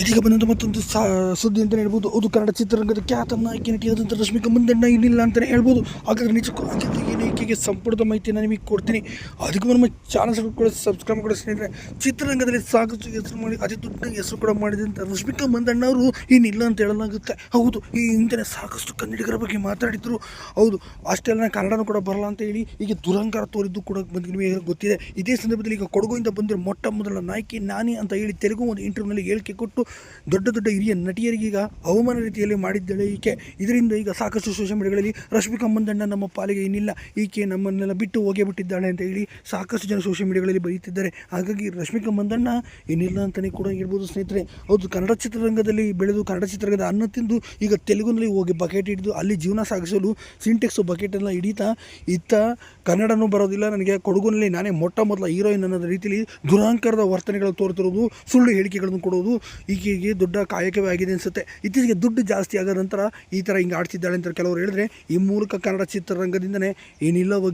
ಇದೀಗ ಬಂದಂಥ ಮತ್ತೊಂದು ಸಾ, ಸುದ್ದಿ ಅಂತಲೇ ಹೇಳ್ಬೋದು. ಅದು ಕನ್ನಡ ಚಿತ್ರರಂಗದ ಖ್ಯಾತ ನಾಯಕಿ ನಟಿಯಾದಂಥ ರಶ್ಮಿಕಾ ಮಂದಣ್ಣ ಏನಿಲ್ಲ ಅಂತಲೇ ಹೇಳ್ಬೋದು. ಹಾಗಾದ್ರೆ ನಿಜಕ್ಕೂ ಹಾಗಿದ್ರೆ ಸಂಪೂರ್ಣ ಮಾಹಿತಿಯನ್ನು ನಿಮಗೆ ಕೊಡ್ತೀನಿ. ಅದಕ್ಕೂ ನಮ್ಮ ಚಾನಲ್ ಕೂಡ ಸಬ್ಸ್ಕ್ರೈಬ್ ಕೂಡ ಸ್ನೇಹಿತರೆ. ಚಿತ್ರರಂಗದಲ್ಲಿ ಸಾಕಷ್ಟು ಹೆಸರು ಮಾಡಿ, ಅತಿ ದೊಡ್ಡ ಹೆಸರು ಕೂಡ ಮಾಡಿದಂಥ ರಶ್ಮಿಕಾ ಮಂದಣ್ಣ ಅವರು ಏನಿಲ್ಲ ಅಂತ ಹೇಳಲಾಗುತ್ತೆ. ಹೌದು, ಈ ಹಿಂದೆ ಸಾಕಷ್ಟು ಕನ್ನಡಿಗರ ಬಗ್ಗೆ ಮಾತಾಡಿದ್ರು. ಹೌದು ಅಷ್ಟೆಲ್ಲ ಕನ್ನಡನೂ ಕೂಡ ಬರಲ್ಲ ಅಂತ ಹೇಳಿ ಈಗ ದುರಂಕಾರ ತೋರಿದ್ದು ಕೂಡ ಬಂದು ನಿಮಗೆ ಗೊತ್ತಿದೆ. ಇದೇ ಸಂದರ್ಭದಲ್ಲಿ ಈಗ ಕೊಡಗುಯಿಂದ ಬಂದಿರೋ ಮೊಟ್ಟ ಮೊದಲ ನಾಯಕಿ ನಾನಿ ಅಂತ ಹೇಳಿ ತೆಲುಗು ಒಂದು ಇಂಟರ್ವ್ಯೂನಲ್ಲಿ ಹೇಳಿಕೆ ಕೊಟ್ಟು ದೊಡ್ಡ ದೊಡ್ಡ ಹಿರಿಯ ನಟಿಯರಿಗೀಗ ಅವಮಾನ ರೀತಿಯಲ್ಲಿ ಮಾಡಿದ್ದಾಳೆ ಈಕೆ. ಇದರಿಂದ ಈಗ ಸಾಕಷ್ಟು ಸೋಷಿಯಲ್ ಮೀಡಿಯಾಗಳಲ್ಲಿ ರಶ್ಮಿಕಾ ಮಂದಣ್ಣ ನಮ್ಮ ಪಾಲಿಗೆ ಏನಿಲ್ಲ, ಈಕೆ ನಮ್ಮನ್ನೆಲ್ಲ ಬಿಟ್ಟು ಹೋಗೇ ಬಿಟ್ಟಿದ್ದಾಳೆ ಅಂತ ಹೇಳಿ ಸಾಕಷ್ಟು ಜನ ಸೋಷಿಯಲ್ ಮೀಡಿಯಾಗಳಲ್ಲಿ ಬರೀತಿದ್ದಾರೆ. ಹಾಗಾಗಿ ರಶ್ಮಿಕಾ ಮಂದಣ್ಣ ಏನಿಲ್ಲ ಅಂತಲೇ ಕೂಡ ಹೇಳ್ಬೋದು ಸ್ನೇಹಿತರೆ. ಹೌದು, ಕನ್ನಡ ಚಿತ್ರರಂಗದಲ್ಲಿ ಬೆಳೆದು ಕನ್ನಡ ಚಿತ್ರರಂಗದ ಅನ್ನ ತಿಂದು ಈಗ ತೆಲುಗುನಲ್ಲಿ ಹೋಗಿ ಬಕೆಟ್ ಹಿಡಿದು ಅಲ್ಲಿ ಜೀವನ ಸಾಗಿಸಲು ಸಿಂಟೆಕ್ಸು ಬಕೆಟನ್ನು ಹಿಡಿತಾ ಇತ್ತ ಕನ್ನಡನೂ ಬರೋದಿಲ್ಲ. ನನಗೆ ಕೊಡಗುನಲ್ಲಿ ನಾನೇ ಮೊಟ್ಟ ಮೊದಲ ಹೀರೋಯಿನ್ ಅನ್ನೋದ ರೀತಿಯಲ್ಲಿ ದುರಾಂಕಾರದ ವರ್ತನೆಗಳು ತೋರ್ತಿರೋದು, ಸುಳ್ಳು ಹೇಳಿಕೆಗಳನ್ನು ಕೊಡೋದು. ಈಕೆಗೆ ದೊಡ್ಡ ಕಾಯಕವೇ ಆಗಿದೆ ಅನಿಸುತ್ತೆ. ಇತ್ತೀಚೆಗೆ ದುಡ್ಡು ಜಾಸ್ತಿ ಆದ ನಂತರ ಈ ಥರ ಹಿಂಗೆ ಆಡ್ತಿದ್ದಾಳೆ ಅಂತ ಕೆಲವರು ಹೇಳಿದ್ರೆ ಈ ಮೂಲಕ ಕನ್ನಡ ಚಿತ್ರರಂಗದಿಂದನೇ ಏನಿಲ್ಲ ಹೋಗಿ